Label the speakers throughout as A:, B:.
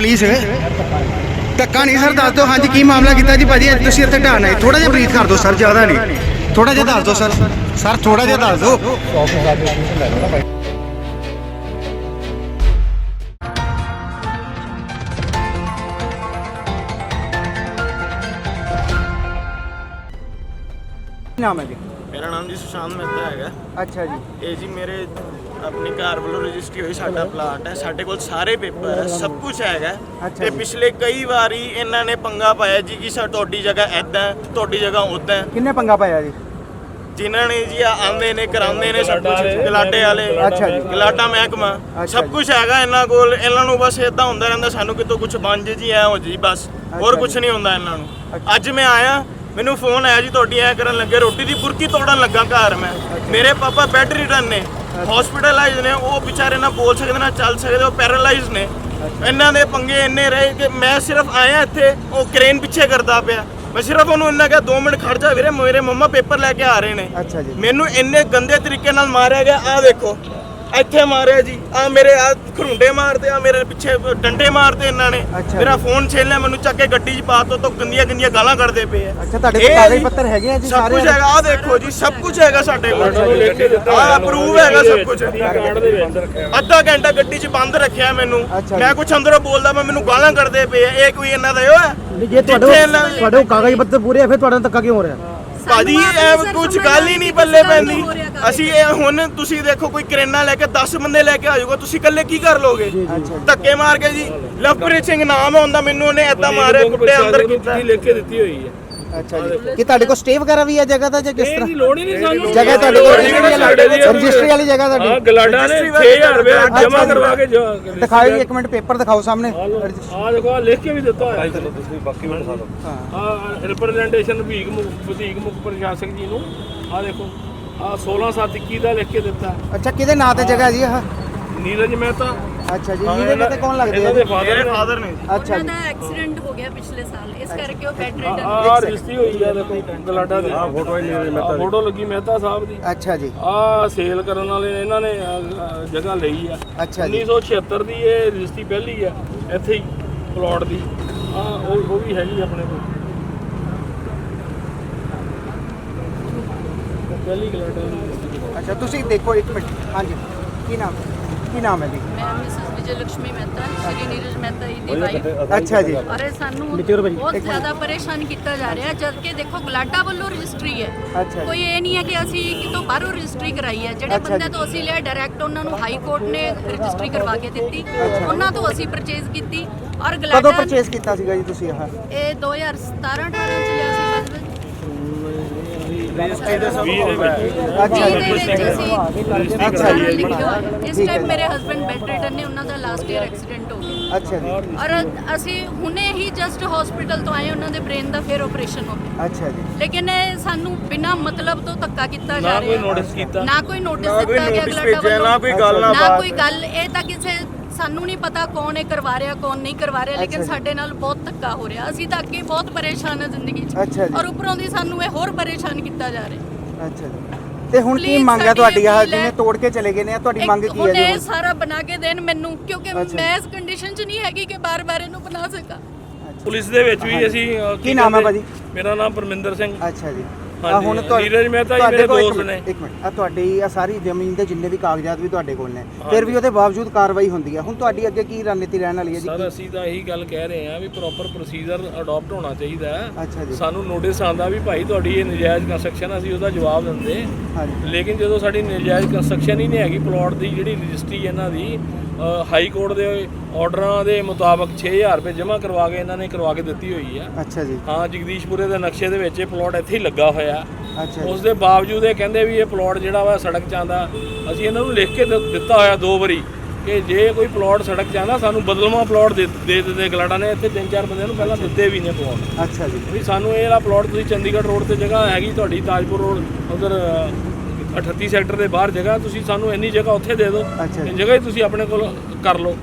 A: Please ਧੱਕਾ ਨਹੀਂ sir ਦੱਸ ਦਿਓ। ਹਾਂਜੀ ਕੀ ਮਾਮਲਾ ਕੀਤਾ ਜੀ ਭਾਜੀ? ਤੁਸੀਂ ਇੱਥੇ ਢਾਣਾ ਹੈ ਥੋੜਾ ਜਿਹਾ ਬਰੀਥ ਕਰ ਦਿਓ ਸਰ ਜ਼ਿਆਦਾ ਨਹੀਂ। ਥੋੜਾ ਜਿਹਾ ਦੱਸ ਦਿਓ ਸਰ। ਸਰ ਥੋੜਾ ਜਿਹਾ ਦੱਸ ਦਿਓ। ਨਾਮ ਹੈ ਜੀ?
B: ਮੇਰਾ ਨਾਮ ਜੀ ਸੁਸ਼ਾਂਤ ਮਹਿਤਾ ਹੈਗਾ।
A: ਅੱਛਾ ਜੀ।
B: ਇਹ ਜੀ ਮੇਰੇ ਆਪਣੇ ਘਰ ਵੱਲੋਂ ਰਜਿਸਟਰੀ ਹੋਈ ਸਾਡਾ ਪਲਾਟ ਹੈ ਸਾਡੇ ਕੋਲ ਸਾਰੇ ਪੇਪਰ ਹੈ ਸਭ ਕੁਝ ਹੈਗਾ ਤੇ। ਪਿਛਲੇ ਕਈ ਵਾਰੀ ਇਹਨਾਂ ਨੇ ਪੰਗਾ ਪਾਇਆ ਜੀ ਕਿ ਸਾ ਤੁਹਾਡੀ ਜਗ੍ਹਾ ਐਦਾਂ ਤੁਹਾਡੀ ਜਗ੍ਹਾ ਉਦਾਂ।
A: ਕਿੰਨੇ ਪੰਗਾ ਪਾਇਆ ਜੀ
B: ਜਿਨ੍ਹਾਂ ਨੇ ਜੀ ਆਉਂਦੇ ਨੇ ਕਰਾਉਂਦੇ ਨੇ ਸਭ ਕੁਝ ਗਲਾਡੇ ਵਾਲੇ
A: ਅੱਛਾ ਜੀ।
B: ਗਲਾਡਾ ਮਹਿਕਮਾ ਸਭ। ਕੁਝ ਹੈਗਾ ਇਹਨਾਂ ਕੋਲ ਇਹਨਾਂ ਨੂੰ ਬਸ ਇਦਾਂ ਹੁੰਦਾ ਰਹਿੰਦਾ ਸਾਨੂੰ ਕਿਤੋਂ ਕੁਝ ਬਣ ਜੇ ਜੀ ਐ ਹੋ ਜੀ ਬਸ ਹੋਰ ਕੁਝ। ਨਹੀਂ ਹੁੰਦਾ ਇਹਨਾਂ ਨੂੰ। ਅੱਜ ਮੈਂ ਆਇਆ ਮੈਨੂੰ ਫੋਨ ਆਇਆ ਜੀ ਤੁਹਾਡੀ ਐ ਕਰਨ ਲੱਗੇ ਰੋਟੀ ਦੀ ਬੁਰਕੀ ਤੋੜਨ ਲੱਗਾ ਘਰ ਮੈਂ। ਮੇਰੇ ਪਾਪਾ ਬੈੱਡ ਰਿਟਰਨ ਨੇ ਹਸਪੀਟਲਾਈਜ਼ ਨੇ ਉਹ ਵਿਚਾਰੇ ਨਾ ਬੋਲ ਸਕਦੇ ਨਾ ਚੱਲ ਸਕਦੇ ਉਹ ਪੈਰਾਲਾਈਜ਼ ਨੇ। ਇਹਨਾਂ ਦੇ ਪੰਗੇ ਇੰਨੇ ਰਹੇ ਕਿ ਮੈਂ ਸਿਰਫ ਆਇਆ ਇੱਥੇ ਉਹ ਕ੍ਰੇਨ ਪਿੱਛੇ ਕਰਦਾ ਪਿਆ। ਮੈਂ ਸਿਰਫ ਉਹਨੂੰ ਇੰਨਾ ਕਿਹਾ 2 ਮਿੰਟ ਖੜ ਜਾ ਵੀਰੇ ਮੇਰੇ ਮੰਮਾ ਪੇਪਰ ਲੈ ਕੇ ਆ ਰਹੇ ਨੇ।
A: ਅੱਛਾ ਜੀ।
B: ਮੈਨੂੰ ਇੰਨੇ ਗੰਦੇ ਤਰੀਕੇ ਨਾਲ ਮਾਰਿਆ ਗਿਆ ਆ ਦੇਖੋ। ਇੱਥੇ ਮਾਰਿਆ ਜੀ। ਆ ਮੇਰੇ ਆ ਖਰੁੰਡੇ ਮਾਰਦੇ ਆ ਮੇਰੇ ਪਿੱਛੇ ਡੰਡੇ ਮਾਰਦੇ ਇਹਨਾਂ ਨੇ।
A: ਅੱਛਾ
B: ਮੇਰਾ। ਫੋਨ ਛੇਲਿਆ ਮੈਨੂੰ ਚੱਕ ਕੇ ਗੱਡੀ 'ਚ ਪਾ ਤੋ ਤੋਂ ਗੰਦੀਆਂ ਗੰਦੀਆਂ ਗਾਲਾਂ ਕੱਢਦੇ ਪਏ ਆ।
A: ਅੱਛਾ ਤੁਹਾਡੇ
B: ਇਹ
A: ਕੋਲ ਕਾਗਜ਼
B: ਜੀ,
A: ਪੱਤਰ ਹੈਗੇ ਆ ਜੀ
B: ਸਭ ਕੁਝ ਹੈਗਾ ਆ ਦੇਖੋ ਜੀ ਸਭ ਕੁਝ ਹੈਗਾ ਸਾਡੇ ਕੋਲ। ਆ ਅਪਰੂਵ ਹੈਗਾ ਸਭ ਕੁਝ। ਅੱਧਾ ਘੰਟਾ ਗੱਡੀ 'ਚ ਬੰਦ ਰੱਖਿਆ ਮੈਨੂੰ।
A: ਅੱਛਾ
B: ਮੈਂ। ਕੁਝ ਅੰਦਰੋਂ ਬੋਲਦਾ ਮੈਂ ਮੈਨੂੰ ਗਾਲਾਂ ਕੱਢਦੇ ਪਏ ਆ। ਇਹ ਕੋਈ ਇਹਨਾਂ ਦਾ ਉਹ ਹੈ
C: ਜੇ
B: ਜਿੱਥੇ
C: ਤੁਹਾਡੇ
B: ਇਹਨਾਂ-
C: ਤੁਹਾਡੇ ਕੋਲ ਕਾਗਜ਼ ਪੱਤਰ ਪੂਰੇ ਆ ਫਿਰ ਤੁਹਾਡਾ ਧੱਕਾ ਕਿਉਂ ਹੋ ਰਿਹਾ?
B: ਭਾਜੀ ਇਹ ਕੁਝ ਗੱਲ ਹੀ ਨਹੀਂ ਪੱਲੇ ਪੈਂਦੀ। ਅਸੀਂ ਇਹ ਹੁਣ ਤੁਸੀਂ ਦੇਖੋ ਕੋਈ ਕਰੇਨਾ ਲੈ ਕੇ 10 ਬੰਦੇ ਲੈ ਕੇ ਆ ਜਾਊਗਾ ਤੁਸੀਂ ਇਕੱਲੇ ਕੀ ਕਰ ਲੋਗੇ ਧੱਕੇ ਮਾਰ ਕੇ ਜੀ। ਲਵਪ੍ਰੀਤ ਸਿੰਘ ਨਾਮ ਹੈ ਹੁੰਦਾ ਮੈਨੂੰ ਉਹਨੇ ਐਦਾਂ ਮਾਰਿਆ ਕੁੱਟੇ ਅੰਦਰ ਕੀਤਾ।
D: ਲਿਖ ਕੇ ਦਿੱਤੀ ਹੋਈ ਹੈ।
A: ਅੱਛਾ ਜੀ। ਕੀ ਤੁਹਾਡੇ ਕੋਲ ਸਟੇ ਵਗੈਰਾ ਵੀ ਹੈ ਜਗ੍ਹਾ ਦਾ ਜਾਂ ਕਿਸ
D: ਇਹ
A: ਤਰ੍ਹਾਂ?
D: ਦੀ ਲੋੜ ਹੀ ਨਹੀਂ ਸਾਨੂੰ।
A: ਜਗ੍ਹਾ ਤੁਹਾਡੇ ਕੋਲ
D: ਰਜਿਸਟਰੀ
A: ਵਾਲੀ ਜਗ੍ਹਾ
D: ਹਾਂ
A: ਤੁਹਾਡੀ
D: ਗਲਾਡਾ ਨੇ
B: ਰਜਿਸਟਰੀ ਵਾਲੀ
D: 6000 ਰੁਪਏ
A: ਅੱਛਾ
D: ਜਮ੍ਹਾਂ। ਕਰਵਾ ਕੇ ਜੋ
A: ਦਿਖਾਓ ਜੀ ਇੱਕ ਮਿੰਟ ਪੇਪਰ ਦਿਖਾਓ ਸਾਹਮਣੇ।
D: ਆ ਦੇਖੋ ਆਹ ਲਿਖ ਕੇ ਵੀ ਦਿੱਤਾ ਹੋਇਆ। ਤੁਸੀਂ ਬਾਕੀ ਵੀ ਦਿਖਾ ਦਿਓ।
A: ਹਾਂ।
D: ਆ ਰਿਪਰੈਜ਼ੈਂਟੇਸ਼ਨ ਭੀਖ ਮੁਖ ਵਧੀਕ ਮੁਖ ਪ੍ਰਸ਼ਾਸਕ ਜੀ ਨੂੰ। ਆ ਦੇਖੋ ਆ 16 7 21 ਦਾ ਲਿਖ ਕੇ ਦਿੱਤਾ।
A: ਅੱਛਾ ਕਿਹਦੇ ਨਾਂ ਤੇ ਜਗ੍ਹਾ ਜੀ ਆਹ?
D: ਨੀਰਜ ਮਹਿਤਾ
A: ਅੱਛਾ ਜੀ ਇਹਦੇ ਨਾਂ ਤੇ ਕੌਣ ਲੱਗਦੇ ਆ
D: ਇਹਨਾਂ ਦੇ? ਫਾਦਰ
B: ਨੇ।
A: ਅੱਛਾ
E: ਉਹਨਾਂ
A: ਜੀ।
E: ਦਾ ਐਕਸੀਡੈਂਟ ਹੋ ਗਿਆ ਪਿਛਲੇ ਸਾਲ ਇਸ ਕਰਕੇ ਉਹ ਬੈੱਡ
D: ਆ
E: ਰਿਟਨ
D: ਆ ਰਜਿਸਟਰੀ ਹੋਈ ਆ ਦੇਖੋ ਗਲਾਡਾ ਦੀ ਆ ਫੋਟੋ ਹੀ ਨੀਰਜ ਮਹਿਤਾ ਫੋਟੋ ਲੱਗੀ ਮਹਿਤਾ ਸਾਹਿਬ ਦੀ।
A: ਅੱਛਾ ਜੀ।
D: ਆ ਸੇਲ ਕਰਨ ਵਾਲੇ ਨੇ ਇਹਨਾਂ ਨੇ ਜਗ੍ਹਾ ਲਈ ਆ।
A: ਅੱਛਾ ਜੀ।
D: 1976 ਦੀ ਇਹ ਰਜਿਸਟਰੀ ਪਹਿਲੀ ਆ ਇੱਥੇ ਹੀ ਪਲਾਟ ਦੀ। ਆ ਉਹ ਉਹ ਵੀ ਹੈਗੀ ਆਪਣੇ ਕੋਲ। ਉਹ ਪਹਿਲੀ ਗਲਾਡਾ ਦੀ registry।
A: ਅੱਛਾ ਤੁਸੀਂ ਦੇਖੋ ਇੱਕ ਮਿੰਟ। ਹਾਂਜੀ। ਕੀ ਨਾਮ? ਕੀ ਨਾਮ ਹੈ ਜੀ?
E: ਮੈਂ ਮਿਸਿਸ ਵਿਜੇ ਲక్ష్ਮੀ ਮਹਿਤਾ ਸ਼੍ਰੀ ਨੀਰਜ ਮਹਿਤਾ ਜੀ ਦੀ ਵਾਈਫ
A: ਅੱਛਾ ਜੀ।
E: ਇਹ ਸਾਨੂੰ ਬਹੁਤ ਜ਼ਿਆਦਾ ਪਰੇਸ਼ਾਨ ਕੀਤਾ ਜਾ ਰਿਹਾ ਜਦ ਕਿ ਦੇਖੋ ਗਲਾਡਾ ਵੱਲੋਂ ਰਜਿਸਟਰੀ ਹੈ।
A: ਅੱਛਾ
E: ਕੋਈ ਇਹ ਨਹੀਂ ਹੈ ਕਿ ਅਸੀਂ ਕਿਤੋਂ ਬਾਹਰੋਂ ਰਜਿਸਟਰੀ ਕਰਾਈ ਹੈ। ਜਿਹੜੇ ਬੰਦੇ। ਤੋਂ ਅਸੀਂ ਲਿਆ ਡਾਇਰੈਕਟ ਉਹਨਾਂ ਨੂੰ ਹਾਈ ਕੋਰਟ ਨੇ ਰਜਿਸਟਰੀ ਕਰਵਾ ਕੇ ਦਿੱਤੀ। ਉਹਨਾਂ ਤੋਂ ਅਸੀਂ ਪਰਚੇਜ਼ ਕੀਤੀ। ਔਰ
A: ਕਦੋਂ
E: ਗਲਾਡਾ
A: ਪਰਚੇਸ ਕੀਤਾ ਸੀਗਾ ਜੀ ਤੁਸੀਂ ਆਹ?
E: ਇਹ 2017 18 ਚ ਲਿਆ
D: ਵੀਹ ਦੇ
A: ਅੱਛਾ
E: ਵਿੱਚ ਅਸੀਂ
A: ਅੱਛਾ
E: ਹੋਇਆ ਇਸ
A: ਹੈ
E: ਟਾਈਮ। ਮੇਰੇ ਹਸਬੰਡ ਬੈੱਡ ਰਿਟਨ ਨੇ ਉਹਨਾਂ ਦਾ ਲਾਸਟ ਈਅਰ ਐਕਸੀਡੈਂਟ ਹੋ ਗਿਆ
A: ਅੱਛਾ ਜੀ
E: ਔਰ ਅਸੀਂ ਹੁਣੇ ਹੀ ਜਸਟ ਹਸਪੀਟਲ ਤੋਂ ਆਏ ਉਹਨਾਂ ਦੇ ਬ੍ਰੇਨ ਦਾ ਫਿਰ ਆਪਰੇਸ਼ਨ ਹੋ ਗਿਆ
A: ਅੱਛਾ ਜੀ
E: ਲੇਕਿਨ ਇਹ ਸਾਨੂੰ ਬਿਨਾਂ ਮਤਲਬ ਤੋਂ ਧੱਕਾ ਕੀਤਾ
D: ਨਾ
E: ਜਾ
D: ਕੋਈ
E: ਰਿਹਾ
D: ਨੋਟਿਸ ਕੀਤਾ
E: ਨਾ ਕੋਈ ਨੋਟਿਸ
B: ਨਾ ਕੋਈ
E: ਦਿੱਤਾ ਗਿਆ ਅਗਲਾ
B: ਨਾ ਕੋਈ ਗੱਲ, ਨਾ।
E: ਕੋਈ ਗੱਲ ਇਹ ਤਾਂ ਕਿਸੇ ਸਾਨੂੰ ਨਹੀਂ ਪਤਾ ਕੌਣ ਇਹ ਕਰਵਾ ਰਿਹਾ ਕੌਣ ਨਹੀਂ ਕਰਵਾ ਰਿਹਾ ਲੇਕਿਨ। ਸਾਡੇ ਨਾਲ ਬਹੁਤ ਧੱਕਾ ਹੋ ਰਿਹਾ ਅਸੀਂ ਤਾਂ ਅੱਗੇ ਬਹੁਤ ਪਰੇਸ਼ਾਨ ਹਾਂ ਜ਼ਿੰਦਗੀ 'ਚ। ਔਰ ਉੱਪਰੋਂ ਦੀ ਸਾਨੂੰ ਇਹ ਹੋਰ ਪਰੇਸ਼ਾਨ ਕੀਤਾ ਜਾ ਰਿਹਾ
A: ਅੱਛਾ ਜੀ ਤੇ ਹੁਣ ਕੀ ਮੰਗ ਹੈ ਤੁਹਾਡੀ
E: ਹੈ।
A: ਜਿਵੇਂ ਤੋੜ ਕੇ ਚਲੇ ਗਏ ਨੇ ਤੁਹਾਡੀ ਮੰਗ ਕੀ ਹੈ ਜੀ?
E: ਸਾਰਾ ਬਣਾ ਕੇ ਦੇਣ ਮੈਨੂੰ ਕਿਉਂਕਿ। ਮੈਂ ਇਸ ਕੰਡੀਸ਼ਨ 'ਚ ਨਹੀਂ ਹੈਗੀ ਕਿ ਬਾਰ-ਬਾਰ ਇਹਨੂੰ ਬਣਾ ਸਕਾਂ
D: ਪੁਲਿਸ ਦੇ ਵਿੱਚ ਵੀ ਅਸੀਂ
A: ਕੀ ਨਾਮ ਹੈ ਭਾਜੀ?
D: ਮੇਰਾ ਨਾਮ ਪਰਮਿੰਦਰ ਸਿੰਘ
A: ਅੱਛਾ ਜੀ ਆ
D: ਹਾਂਜੀ,
A: ਹੁਣ
D: ਨੀਰਜ ਮਹਿਤਾ ਜੀ ਮੇਰੇ
A: ਕੋਲ ਇੱਕ
D: ਦੋਸਤ
A: ਮਿੰਟ,
D: ਨੇ।
A: ਇੱਕ ਮਿੰਟ। ਆ ਤੁਹਾਡੀ ਆ ਸਾਰੀ ਜ਼ਮੀਨ ਦੇ ਜਿੰਨੇ ਵੀ ਕਾਗਜ਼ਾਤ ਵੀ ਤੁਹਾਡੇ ਕੋਲ ਨੇ ਫਿਰ ਵੀ ਉਹਦੇ ਬਾਵਜੂਦ ਕਾਰਵਾਈ ਹੁੰਦੀ ਹੈ ਹੁਣ ਤੁਹਾਡੀ ਅੱਗੇ ਕੀ ਰਣਨੀਤੀ ਰਹਿਣ ਵਾਲੀ ਹੈ ਜੀ?
D: ਸਰ ਅਸੀਂ ਤਾਂ ਇਹੀ ਗੱਲ ਕਹਿ ਰਹੇ ਹਾਂ ਵੀ ਪ੍ਰੋਪਰ ਪ੍ਰੋਸੀਜਰ ਅਡਾਪਟ ਹੋਣਾ ਚਾਹੀਦਾ ਹੈ।
A: ਅੱਛਾ ਜੀ।
D: ਸਾਨੂੰ ਨੋਟਿਸ ਆਂਦਾ ਵੀ ਭਾਈ ਤੁਹਾਡੀ ਇਹ ਨਜਾਇਜ਼ ਕੰਸਟਰਕਸ਼ਨ ਅਸੀਂ ਉਹਦਾ ਜਵਾਬ ਦਿੰਦੇ।
A: ਹਾਂਜੀ।
D: ਲੇਕਿਨ ਜਦੋਂ ਸਾਡੀ ਨਜਾਇਜ਼ ਕੰਸਟਰਕਸ਼ਨ ਹੀ ਨਹੀਂ ਹੈਗੀ ਪਲਾਟ ਦੀ ਜਿਹੜੀ ਰਜਿਸਟਰੀ ਇਹਨਾਂ ਦੀ ਹਾਈ ਕੋਰਟ ਦੇ ਆਰਡਰਾਂ ਦੇ ਮੁਤਾਬਕ 6000 ਰੁਪਏ ਜਮ੍ਹਾਂ ਕਰਵਾ ਕੇ ਇਹਨਾਂ ਨੇ ਕਰਵਾ ਕੇ ਦਿੱਤੀ ਹੋਈ ਆ।
A: ਅੱਛਾ ਜੀ।
D: ਹਾਂ ਜਗਦੀਸ਼ਪੁਰੇ ਦੇ ਨਕਸ਼ੇ ਦੇ ਵਿੱਚ ਇਹ ਪਲਾਟ ਇੱਥੇ ਹੀ ਲੱਗਾ ਹੋਇਆ।
A: ਅੱਛਾ
D: ਉਸ ਦੇ ਬਾਵਜੂਦ ਇਹ ਕਹਿੰਦੇ ਵੀ ਇਹ ਪਲਾਟ ਜਿਹੜਾ ਵਾ ਸੜਕ 'ਚ ਆਂਦਾ ਅਸੀਂ ਇਹਨਾਂ ਨੂੰ ਲਿਖ ਕੇ ਦਿੱਤਾ ਹੋਇਆ ਦੋ ਵਾਰੀ ਕਿ ਜੇ ਕੋਈ ਪਲਾਟ ਸੜਕ 'ਚ ਆਂਦਾ ਸਾਨੂੰ ਬਦਲਵਾਂ ਪਲਾਟ ਦੇ ਦੇ ਦਿੱਤੇ ਗਲਾਡਾ ਨੇ। ਇੱਥੇ ਤਿੰਨ ਚਾਰ ਬੰਦਿਆਂ ਨੂੰ ਪਹਿਲਾਂ ਦਿੱਤੇ ਵੀ ਨੇ ਪਲਾਟ
A: ਅੱਛਾ ਜੀ।
D: ਵੀ ਸਾਨੂੰ ਇਹ ਵਾਲਾ ਪਲਾਟ ਤੁਸੀਂ ਚੰਡੀਗੜ੍ਹ ਰੋਡ ਤੇ ਜਗ੍ਹਾ ਹੈਗੀ ਤੁਹਾਡੀ ਤਾਜਪੁਰ ਰੋਡ ਉਧਰ 38 ਸੈਕਟਰ ਦੇ ਬਾਹਰ ਜਗ੍ਹਾ ਤੁਸੀਂ ਸਾਨੂੰ ਇੰਨੀ ਜਗ੍ਹਾ ਉੱਥੇ ਦੇ ਦਿਓ।
A: ਅੱਛਾ ਜੀ।
D: ਜਗ੍ਹਾ ਹੀ ਤੁਸੀਂ ਆਪਣੇ ਕੋਲ ਕਰ ਲਓ।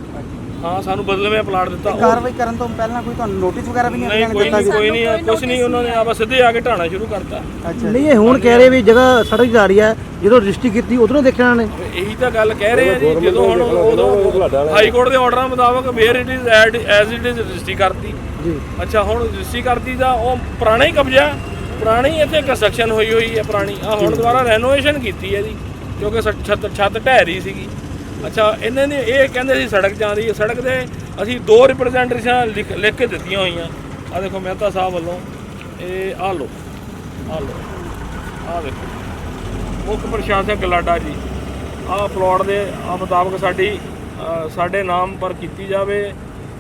D: ਹਾਂ ਸਾਨੂੰ ਬਦਲਵੇਂ ਪਲਾਟ ਦਿੱਤਾ। ਉਹ-
C: ਕਾਰਵਾਈ ਕਰਨ ਤੋਂ ਪਹਿਲਾਂ ਕੋਈ ਤੁਹਾਨੂੰ ਨੋਟਿਸ ਵਗੈਰਾ ਵੀ ਨਹੀਂ
D: ਨਹੀਂ ਕੋਈ ਨਹੀਂ ਕੋਈ ਨਹੀਂ ਉਹਨਾਂ ਨੇ ਆਪ ਸਿੱਧੇ ਆ ਕੇ ਢਾਣਾ ਸ਼ੁਰੂ ਕਰਤਾ।
C: ਅੱਛਾ ਨਹੀਂ ਇਹ ਹੁਣ ਕਹਿ ਰਹੇ ਵੀ ਜਗ੍ਹਾ ਸੜਕ ਜਾ ਰਹੀ ਹੈ ਜਦੋਂ ਰਜਿਸਟਰੀ ਕੀਤੀ ਉਧਰੋਂ ਦੇਖਿਆ ਇਹਨਾਂ ਨੇ।
D: ਇਹੀ ਤਾਂ ਗੱਲ ਕਹਿ ਰਹੇ ਆ ਜੀ ਜਦੋਂ ਹੁਣ ਉਦੋਂ ਹਾਈ ਕੋਰਟ ਦੇ ਆਰਡਰਾਂ ਮੁਤਾਬਕ where it is as it is registry ਕਰਤੀ।
C: ਜੀ।
D: ਅੱਛਾ ਹੁਣ ਰਜਿਸਟਰੀ ਕਰਤੀ ਦਾ ਉਹ ਪੁਰਾਣਾ ਹੀ ਕਬਜ਼ਾ। ਪੁਰਾਣੀ ਇੱਥੇ ਕੰਸਟਰਕਸ਼ਨ ਹੋਈ ਹੋਈ ਹੈ ਪੁਰਾਣੀ। ਆ ਹੁਣ ਦੁਬਾਰਾ ਰੈਨੋਵੇਸ਼ਨ ਕੀਤੀ ਹੈ ਜੀ ਕਿਉਂਕਿ ਸ- ਛੱਤ ਛੱਤ ਢਹਿ ਰਹੀ ਸੀਗੀ। ਅੱਛਾ ਇਹਨਾਂ ਨੇ ਇਹ ਕਹਿੰਦੇ ਸੀ ਸੜਕ ਜਾਂਦੀ ਹੈ। ਸੜਕ ਦੇ ਅਸੀਂ ਦੋ ਰਿਪਰੈਜ਼ੈਂਟੇਸ਼ਨ ਲਿਖ ਲਿਖ ਕੇ ਦਿੱਤੀਆਂ ਹੋਈਆਂ। ਆ ਦੇਖੋ ਮਹਿਤਾ ਸਾਹਿਬ ਵੱਲੋਂ। ਇਹ ਆ ਲਓ ਆ ਲਓ ਆ ਦੇਖੋ। ਮੁੱਖ ਪ੍ਰਸ਼ਾਸਕ ਗਲਾਡਾ ਜੀ ਆਹ ਪਲਾਟ ਦੇ ਆ ਮੁਤਾਬਕ ਸਾਡੀ ਅ, ਸਾਡੇ ਨਾਮ ਪਰ ਕੀਤੀ ਜਾਵੇ।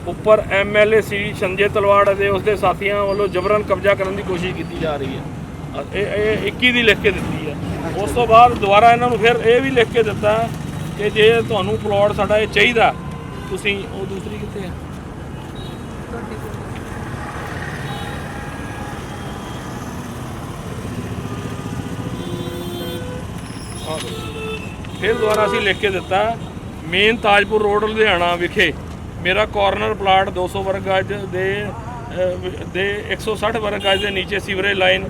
D: ਉੱਪਰ ਐਮਐਲਏ ਸੀ ਸੰਜੇ ਤਲਵਾੜ ਅਤੇ ਉਸਦੇ ਸਾਥੀਆਂ ਵੱਲੋਂ ਜਬਰਨ ਕਬਜ਼ਾ ਕਰਨ ਦੀ ਕੋਸ਼ਿਸ਼ ਕੀਤੀ ਜਾ ਰਹੀ ਹੈ। ਇਹ ਇਹ 21 ਦੀ ਲਿਖ ਕੇ ਦਿੱਤੀ ਹੈ। ਉਸ ਤੋਂ ਬਾਅਦ ਦੁਬਾਰਾ ਇਹਨਾਂ ਨੂੰ ਫਿਰ ਇਹ ਵੀ ਲਿਖ ਕੇ ਦਿੱਤਾ ਕਿ ਜੇ ਤੁਹਾਨੂੰ ਪਲਾਟ ਸਾਡਾ ਇਹ ਚਾਹੀਦਾ, ਤੁਸੀਂ ਉਹ ਦੂਸਰੀ ਕਿੱਥੇ ਹੈ? ਫਿਰ ਦੁਬਾਰਾ ਅਸੀਂ ਲਿਖ ਕੇ ਦਿੱਤਾ, ਮੇਨ ਤਾਜਪੁਰ ਰੋਡ ਲੁਧਿਆਣਾ ਵਿਖੇ ਮੇਰਾ ਕਾਰਨਰ ਪਲਾਟ 200 ਵਰਗ ਗਜ ਦੇ ਦੇ 160 ਵਰਗ ਗਜ ਦੇ ਨੀਚੇ ਸੀਵਰੇਜ ਲਾਈਨ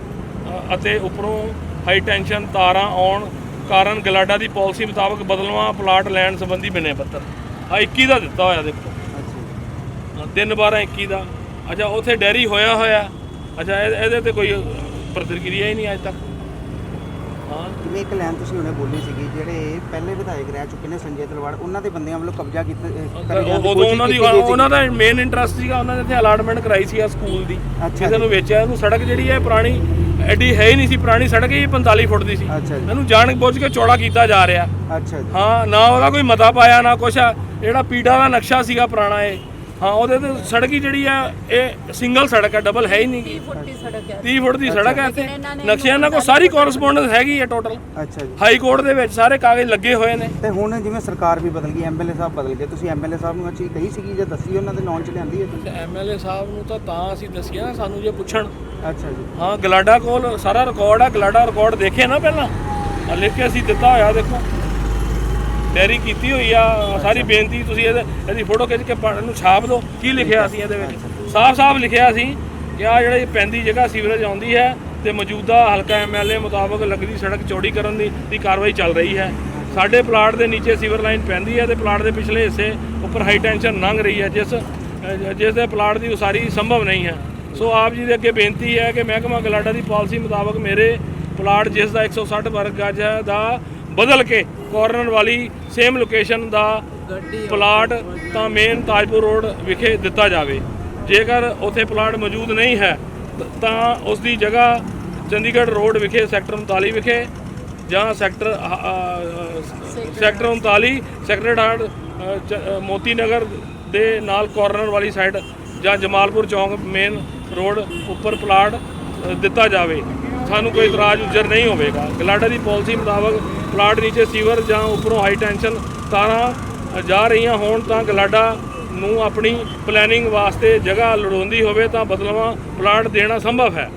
D: ਅਤੇ ਉੱਪਰੋਂ ਹਾਈ ਟੈਂਸ਼ਨ ਤਾਰਾਂ ਆਉਣ ਕਾਰਨ ਗਲਾਡਾ ਦੀ ਪਾਲਿਸੀ ਮੁਤਾਬਕ ਬਦਲਵਾਂ ਪਲਾਟ ਲੈਣ ਸੰਬੰਧੀ ਬਿਨੇ ਪੱਤਰ। ਆ 21 ਦਾ ਦਿੱਤਾ ਹੋਇਆ ਦੇਖੋ। ਤਿੰਨ 12 21 ਦਾ। ਅੱਛਾ ਉਥੇ ਡੈਰੀ ਹੋਇਆ ਹੋਇਆ। ਅੱਛਾ ਇਹ- ਇਹਦੇ ਤੇ ਕੋਈ ਪ੍ਰਤੀਕਿਰਿਆ ਹੀ ਨਹੀਂ ਅੱਜ ਤੱਕ।
C: ਜਿਵੇਂ ਇੱਕ ਲਾਈਨ ਤੁਸੀਂ ਹੁਣੇ ਬੋਲੀ ਸੀਗੀ ਜਿਹੜੇ ਪਹਿਲੇ ਵਿਧਾਇਕ ਰਹਿ ਚੁੱਕੇ ਨੇ ਸੰਜੇ ਤਲਵਾੜ ਉਹਨਾਂ ਦੇ ਬੰਦਿਆਂ ਵੱਲੋਂ ਕਬਜ਼ਾ ਕੀਤਾ ਅਹ, ਕਰੇ ਜਾਣ ਦੀ
D: ਉਦੋਂ ਉਹਨਾਂ ਦੀ। ਉਹਨਾਂ ਦਾ ਮੇਨ ਇੰਟਰਸਟ ਸੀਗਾ ਉਹਨਾਂ ਨੇ ਇੱਥੇ ਅਲਾਟਮੈਂਟ ਕਰਾਈ ਸੀ ਆ ਸਕੂਲ ਦੀ। ਕਿਸੇ ਨੂੰ ਵੇਚਿਆ ਇਹਨੂੰ ਸੜਕ ਜਿਹੜੀ ਹੈ ਪੁਰਾਣੀ ਐਡੀ ਹੈ ਹੀ ਨਹੀਂ ਸੀ ਪੁਰਾਣੀ ਸੜਕ ਹੀ 45 ਫੁੱਟ ਦੀ ਸੀ। ਇਹਨੂੰ ਜਾਣ ਬੁੱਝ ਕੇ ਚੌੜਾ ਕੀਤਾ ਜਾ ਰਿਹਾ।
C: ਅੱਛਾ
D: ਹਾਂ ਨਾ ਉਹਦਾ ਕੋਈ ਮਤਾ ਪਾਇਆ ਨਾ ਕੁਛ ਜਿਹੜਾ ਪੀੜਾ ਦਾ ਨਕਸ਼ਾ ਸੀਗਾ ਪੁਰਾਣਾ ਇਹ ਹਾਂ ਉਹਦੇ ਤੇ ਸੜਕ ਹੀ ਜਿਹੜੀ ਆ ਇਹ ਸਿੰਗਲ ਸੜਕ ਹੈ ਡਬਲ ਹੈ ਹੀ ਨਹੀਂ। ਗੀ।
E: ਫੁੱਟੀ ਸੜਕ ਹੈ
D: 30 ਫੁੱਟ ਦੀ ਸੜਕ ਹੈ ਇੱਥੇ।
E: ਇਹਨਾਂ
D: ਨਕਸ਼ਿਆਂ ਨਾਲ ਕੋ ਸਾਰੀ ਕੋਰਸਪੋਂਡੈਂਸ ਹੈਗੀ ਹੈ ਟੋਟਲ
C: ਅੱਛਾ ਜੀ।
D: ਹਾਈ ਕੋਰਟ ਦੇ ਵਿੱਚ ਸਾਰੇ ਕਾਗਜ਼ ਲੱਗੇ ਹੋਏ ਨੇ।
C: ਤੇ ਹੁਣ ਜਿਵੇਂ ਸਰਕਾਰ ਵੀ ਬਦਲ ਗਈ ਐਮਐਲਏ ਸਾਹਿਬ ਬਦਲ ਗਏ ਤੁਸੀਂ ਐਮਐਲਏ ਸਾਹਿਬ ਨੂੰ ਇਹ ਚੀਜ਼ ਕਹੀ ਸੀਗੀ ਜਾਂ ਦੱਸੀ ਉਹਨਾਂ ਦੇ ਨਾਂ ਚ ਲਿਆਂਦੀ ਹੈ? ਤੁਸੀਂ
D: ਐਮਐਲਏ ਸਾਹਿਬ ਨੂੰ ਤਾਂ ਤਾਂ ਅਸੀਂ ਦੱਸਿਆ ਨਾ, ਸਾਨੂੰ ਜੇ ਪੁੱਛਣ।
C: ਅੱਛਾ ਜੀ।
D: ਹਾਂ ਗਲਾਡਾ ਕੋਲ ਸਾਰਾ ਰਿਕਾਰਡ ਆ ਗਲਾਡਾ ਰਿਕਾਰਡ ਦੇਖਿਆ ਨਾ ਪਹਿਲਾਂ? ਆ ਲਿਖ ਕੇ ਅਸੀਂ ਦਿੱਤਾ ਹੋਇਆ ਦੇਖੋ। ਡੈਰੀ ਕੀਤੀ ਹੋਈ ਆ ਸਾਰੀ ਬੇਨਤੀ ਤੁਸੀਂ ਇਹਦੇ ਇਹਦੀ ਫੋਟੋ ਖਿੱਚ ਕੇ ਪੜ੍ਹ ਇਹਨੂੰ ਛਾਪ ਦਿਓ। ਕੀ ਲਿਖਿਆ ਸੀ ਇਹਦੇ ਵਿੱਚ? ਸਾਫ਼-ਸਾਫ਼ ਲਿਖਿਆ ਸੀ ਕਿ ਆ ਜਿਹੜੀ ਪੈਂਦੀ ਜਗ੍ਹਾ ਸੀਵਰੇਜ ਆਉਂਦੀ ਹੈ ਤੇ ਮੌਜੂਦਾ ਹਲਕਾ ਐਮਐਲਏ ਮੁਤਾਬਕ ਲੱਗਦੀ ਸੜਕ ਚੌੜੀ ਕਰਨ ਦੀ ਦੀ ਕਾਰਵਾਈ ਚੱਲ ਰਹੀ ਹੈ। ਸਾਡੇ ਪਲਾਟ ਦੇ ਨੀਚੇ ਸੀਵਰ ਲਾਈਨ ਪੈਂਦੀ ਹੈ ਤੇ ਪਲਾਟ ਦੇ ਪਿਛਲੇ ਹਿੱਸੇ ਉੱਪਰ ਹਾਈ ਟੈਂਸ਼ਨ ਲੰਘ ਰਹੀ ਹੈ ਜਿਸ ਅ, ਜਿਸ ਦੇ ਪਲਾਟ ਦੀ ਉਸਾਰੀ ਸੰਭਵ ਨਹੀਂ ਹੈ। ਸੋ ਆਪ ਜੀ ਦੇ ਅੱਗੇ ਬੇਨਤੀ ਹੈ ਕਿ ਮਹਿਕਮਾ ਗਲਾਡਾ ਦੀ ਪਾਲਿਸੀ ਮੁਤਾਬਕ ਮੇਰੇ ਪਲਾਟ ਜਿਸ ਦਾ 160 ਵਰਗ ਗਜ ਹੈ ਦਾ ਬਦਲ ਕੇ ਕਾਰਨਰ ਵਾਲੀ ਸੇਮ ਲੋਕੇਸ਼ਨ ਦਾ ਪਲਾਟ ਤਾਂ ਮੇਨ ਤਾਜਪੁਰ ਰੋਡ ਵਿਖੇ ਦਿੱਤਾ ਜਾਵੇ। ਜੇਕਰ ਉੱਥੇ ਪਲਾਟ ਮੌਜੂਦ ਨਹੀਂ ਹੈ ਤ- ਉਸ ਦੀ ਜਗ੍ਹਾ ਚੰਡੀਗੜ੍ਹ ਰੋਡ ਵਿਖੇ ਸੈਕਟਰ 39 ਵਿਖੇ ਜਾਂ ਸੈਕਟਰ ਸੈਕਟਰ 39 ਸੈਕਟਰ ਹਾਰਟ ਅ, ਚ- ਅ, ਮੋਤੀ ਨਗਰ ਦੇ ਨਾਲ ਕਾਰਨਰ ਵਾਲੀ ਸਾਈਡ ਜਾਂ ਜਮਾਲਪੁਰ ਚੌਂਕ ਮੇਨ ਰੋਡ ਉੱਪਰ ਪਲਾਟ ਦਿੱਤਾ ਜਾਵੇ। ਸਾਨੂੰ ਕੋਈ ਇਤਰਾਜ਼ ਉਜਰ ਨਹੀਂ ਹੋਵੇਗਾ। ਗਲਾਡਾ ਦੀ ਪਾਲਿਸੀ ਮੁਤਾਬਕ ਪਲਾਟ ਨੀਚੇ ਸੀਵਰ ਜਾਂ ਉੱਪਰੋਂ ਹਾਈ ਟੈਂਸ਼ਨ ਤਾਰਾਂ ਜਾ ਰਹੀਆਂ ਹੋਣ ਤਾਂ ਗਲਾਡਾ ਨੂੰ ਆਪਣੀ ਪਲੈਨਿੰਗ ਵਾਸਤੇ ਜਗ੍ਹਾ ਲੜਾਉਂਦੀ ਹੋਵੇ ਤਾਂ ਬਦਲਵਾਂ ਪਲਾਟ ਦੇਣਾ ਸੰਭਵ ਹੈ।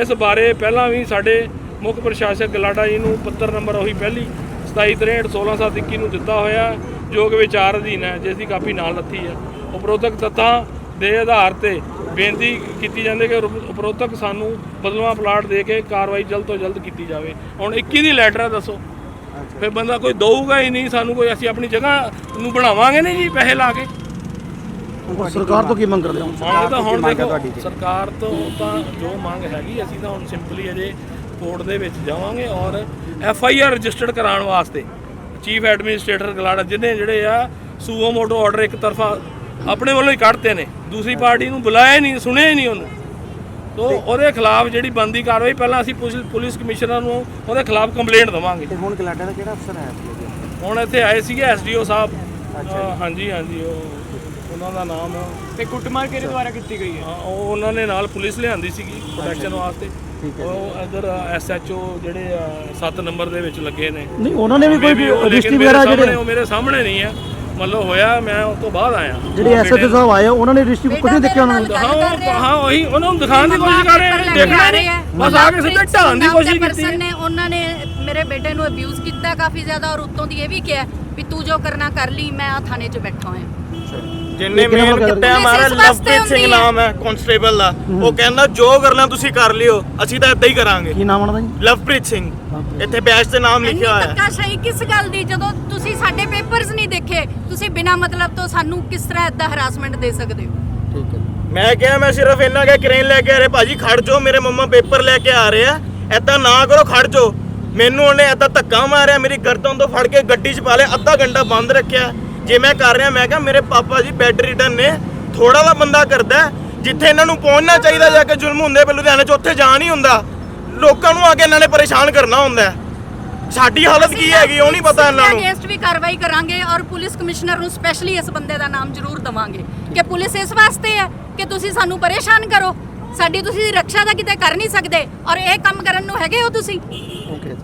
D: ਇਸ ਬਾਰੇ ਪਹਿਲਾਂ ਵੀ ਸਾਡੇ ਮੁੱਖ ਪ੍ਰਸ਼ਾਸਕ ਗਲਾਡਾ ਜੀ ਨੂੰ ਪੱਤਰ ਨੰਬਰ ਉਹੀ ਪਹਿਲੀ 2763 16721 ਨੂੰ ਦਿੱਤਾ ਹੋਇਆ, ਜੋ ਕਿ ਵਿਚਾਰ ਅਧੀਨ ਹੈ ਜਿਸ ਦੀ ਕਾਪੀ ਨਾਲ ਲੱਥੀ ਹੈ। ਉਪਰੋਧਕ ਤੱਤਾਂ ਦੇ ਆਧਾਰ ਤੇ ਬੇਨਤੀ ਕੀਤੀ ਜਾਂਦੀ ਕਿ ਉਪ- ਉਪਰੋਕਤ ਸਾਨੂੰ ਬਦਲਵਾਂ ਪਲਾਟ ਦੇ ਕੇ ਕਾਰਵਾਈ ਜਲਦ ਤੋਂ ਜਲਦ ਕੀਤੀ ਜਾਵੇ। ਹੁਣ 21 ਦੀ ਲੈਟਰ ਹੈ ਦੱਸੋ। ਫਿਰ ਬੰਦਾ ਕੋਈ ਦਊਗਾ ਹੀ ਨਹੀਂ ਸਾਨੂੰ ਕੋਈ ਅਸੀਂ ਆਪਣੀ ਜਗ੍ਹਾ ਨੂੰ ਬਣਾਵਾਂਗੇ ਨਹੀਂ ਜੀ ਪੈਸੇ ਲਾ ਕੇ।
C: ਸਰਕਾਰ ਤੋਂ ਕੀ ਮੰਗ ਕਰਦੇ ਹੋ?
D: ਤਾਂ ਹੁਣ ਦੇਖੋ? ਸਰਕਾਰ ਤੋਂ ਤਾਂ ਜੋ ਮੰਗ ਹੈਗੀ ਅਸੀਂ ਤਾਂ ਹੁਣ ਸਿੰਪਲੀ ਅਜੇ ਕੋਰਟ ਦੇ ਵਿੱਚ ਜਾਵਾਂਗੇ ਔਰ ਐਫ ਆਈ ਆਰ ਰਜਿਸਟਰਡ ਕਰਾਉਣ ਵਾਸਤੇ ਚੀਫ ਐਡਮਿਨਿਸਟ੍ਰੇਟਰ ਗਲਾੜਾ ਜਿਹਨੇ ਜਿਹੜੇ ਆ ਸੂਓ ਮੋਟੋ ਆਰਡਰ ਇੱਕ ਤਰਫਾ ਆਪਣੇ ਵੱਲੋਂ ਹੀ ਕੱਢਤੇ ਨੇ। ਦੂਸਰੀ ਪਾਰਟੀ ਨੂੰ ਬੁਲਾਇਆ ਹੀ ਨਹੀਂ ਸੁਣਿਆ ਹੀ ਨਹੀਂ ਉਹਨੂੰ। ਤੋ ਉਹਦੇ ਖਿਲਾਫ ਜਿਹੜੀ ਬੰਦੀ ਕਾਰਵਾਈ ਪਹਿਲਾਂ ਅਸੀਂ ਪੁਲਿਸ- ਪੁਲਿਸ ਕਮਿਸ਼ਨਰ ਨੂੰ ਉਹਦੇ ਖਿਲਾਫ ਕੰਪਲੇਂਟ ਦਵਾਂਗੇ।
C: ਤੇ ਹੁਣ ਕਲਾਡਾ ਦਾ ਕਿਹੜਾ ਅਫਸਰ ਹੈ
D: ਹੁਣ ਇੱਥੇ ਆਏ ਸੀਗੇ ਐਸਡੀਓ ਸਾਹਿਬ। ਅਹ ਹਾਂਜੀ ਹਾਂਜੀ ਉਹ ਉਹਨਾਂ ਦਾ ਨਾਮ
F: ਤੇ ਕੁੱਟਮਾਰ ਕਿਹਦੇ ਦੁਆਰਾ ਕੀਤੀ ਗਈ ਹੈ?
D: ਉਹ ਉਹਨਾਂ ਨੇ ਨਾਲ ਪੁਲਿਸ ਲਿਆਂਦੀ ਸੀਗੀ ਪ੍ਰੋਟੈਕਸ਼ਨ ਵਾਸਤੇ। ਉਹ ਇਧਰ ਐਸਐਚਓ ਜਿਹੜੇ 7 ਨੰਬਰ ਦੇ ਵਿੱਚ ਲੱਗੇ ਨੇ।
C: ਨਹੀਂ ਉਹਨਾਂ ਨੇ ਵੀ ਕੋਈ
D: ਲੇਕਿਨ ਮੇਰੇ
C: ਵਗੈਰਾ
D: ਸਾਹਮਣੇ
C: ਜਿਹੜੇ
D: ਉਹ ਮੇਰੇ ਸਾਹਮਣੇ ਨਹੀਂ ਹੈ। ਮਤਲਬ ਹੋਇਆ ਮੈਂ ਉਸ ਤੋਂ ਬਾਅਦ ਆਇਆ।
C: ਜਿਹੜੇ ਐਸਐਚਓ ਸਾਹਿਬ ਆਏ ਆ, ਉਹਨਾਂ ਨੇ ਰਜਿਸਟਰੀ ਕੁਝ ਨਹੀਂ ਦੇਖਿਆ ਉਹਨਾਂ ਨੇ?
D: ਹਾਂ ਉਹ- ਹਾਂ ਉਹੀ ਉਹਨਾਂ ਨੂੰ ਦਿਖਾਉਣ ਦੀ ਕੋਸ਼ਿਸ਼ ਕਰ ਰਹੇ ਨੇ ਦੇਖਣਾ ਨਹੀਂ। ਬਸ ਆ ਕੇ ਸਿੱਧੇ ਢਾਣ ਦੀ ਕੋਸ਼ਿਸ਼ ਕੀਤੀ।
E: ਪਰਸਨ ਨੇ ਉਹਨਾਂ ਨੇ ਮੇਰੇ ਬੇਟੇ ਨੂੰ ਅਬਿਊਜ਼ ਕੀਤਾ ਕਾਫੀ ਜ਼ਿਆਦਾ ਔਰ ਉੱਤੋਂ ਦੀ ਇਹ ਵੀ ਕਿਹਾ ਵੀ ਤੂੰ ਜੋ ਕਰਨਾ ਕਰ ਲਈ ਮੈਂ ਆ ਥਾਣੇ 'ਚ ਬੈਠਾ ਹੋਇਆ।
B: ਜਿੰਨੇ ਮੇਨ ਕੁੱਟਿਆ ਮਾਰਾ ਲਵਪ੍ਰੀਤ ਸਿੰਘ। ਨਾਮ ਹੈ ਕਨਸਟੇਬਲ ਦਾ। ਉਹ ਕਹਿੰਦਾ ਜੋ ਕਰਨਾ ਤੁਸੀਂ ਕਰ ਲਿਓ ਅਸੀਂ ਤਾਂ ਇਦਾਂ ਹੀ ਕਰਾਂਗੇ।
A: ਕੀ ਨਾਮ ਉਹਨਾਂ ਦਾ ਜੀ?
B: ਲਵਪ੍ਰੀਤ ਸਿੰਘ। ਇੱਥੇ ਬੈਚ ਤੇ ਨਾਮ ਲਿਖਿਆ ਹੋਇਆ ਹੈ।
E: ਧੱਕਾਸ਼ਾਹੀ ਕਿਸ ਗੱਲ ਦੀ? ਜਦੋਂ ਤੁਸੀਂ ਸਾਡੇ ਪੇਪਰਸ ਨਹੀਂ ਦੇਖੇ ਤੁਸੀਂ ਬਿਨਾਂ ਮਤਲਬ ਤੋਂ ਸਾਨੂੰ ਕਿਸ ਤਰ੍ਹਾਂ ਇਦਾਂ ਹਰਾਸਮੈਂਟ ਦੇ ਸਕਦੇ ਹੋ?
A: ਠੀਕ ਹੈ।
B: ਮੈਂ ਕਿਹਾ ਮੈਂ ਸਿਰਫ ਇਹਨਾਂ ਕੇ ਕ੍ਰੇਨ ਲੈ ਕੇ ਆ ਰਹੇ। ਭਾਜੀ ਖੜ ਜਾਓ ਮੇਰੇ ਮੰਮਾ ਪੇਪਰ ਲੈ ਕੇ ਆ ਰਹੇ ਆ। ਐਦਾਂ ਨਾ ਕਰੋ ਖੜ ਜਾਓ। ਮੈਨੂੰ ਉਹਨੇ ਐਦਾਂ ਧੱਕਾ ਮਾਰਿਆ ਮੇਰੀ ਗਰਦਨ ਤੋਂ ਫੜ ਕੇ ਗੱਡੀ 'ਚ ਪਾ ਲਿਆ ਅੱਧਾ ਘੰਟਾ ਬੰਦ ਰੱਖਿਆ। ਜੇ ਮੈਂ ਕਰ ਰਿਹਾ ਮੈਂ ਕਿਹਾ ਮੇਰੇ ਪਾਪਾ ਜੀ ਬੈੱਡ ਰਿਟਰਨ ਨੇ ਥੋੜਾ ਦਾ ਬੰਦਾ ਕਰਦਾ। ਜਿੱਥੇ ਇਹਨਾਂ ਨੂੰ ਪਹੁੰਚਣਾ ਚਾਹੀਦਾ ਜਾ ਕੇ ਜ਼ੁਲਮ ਹੁੰਦੇ ਪਏ ਲੁਧਿਆਣੇ 'ਚ ਉੱਥੇ ਜਾ ਨਹੀਂ ਹੁੰਦਾ ਲੋਕਾਂ ਨੂੰ ਆ ਕੇ ਇਹਨਾਂ ਨੇ ਪਰੇਸ਼ਾਨ ਕਰਨਾ ਹੁੰਦਾ ਹੈ। ਸਾਡੀ ਹਾਲਤ ਕੀ ਹੈਗੀ ਉਹ ਨਹੀਂ ਪਤਾ ਇਹਨਾਂ ਨੂੰ
E: ਅਗੇਂਸਟ ਵੀ ਕਾਰਵਾਈ ਕਰਾਂਗੇ ਔਰ ਪੁਲਿਸ ਕਮਿਸ਼ਨਰ ਨੂੰ ਸਪੈਸ਼ਲੀ ਇਸ ਬੰਦੇ ਦਾ ਨਾਮ ਜ਼ਰੂਰ ਦਵਾਂਗੇ ਕਿ ਪੁਲਿਸ ਇਸ ਵਾਸਤੇ ਹੈ ਕਿ ਤੁਸੀਂ ਸਾਨੂੰ ਪਰੇਸ਼ਾਨ ਕਰੋ ਸਾਡੀ ਤੁਸੀਂ ਰੱਖਿਆ ਦਾ ਕਿਤੇ ਕਰ ਨਹੀਂ ਸਕਦੇ ਔਰ ਇਹ ਕੰਮ ਕਰਨ ਨੂੰ ਹੈਗੇ ਹੋ ਤੁਸੀਂ
A: ਓਕੇ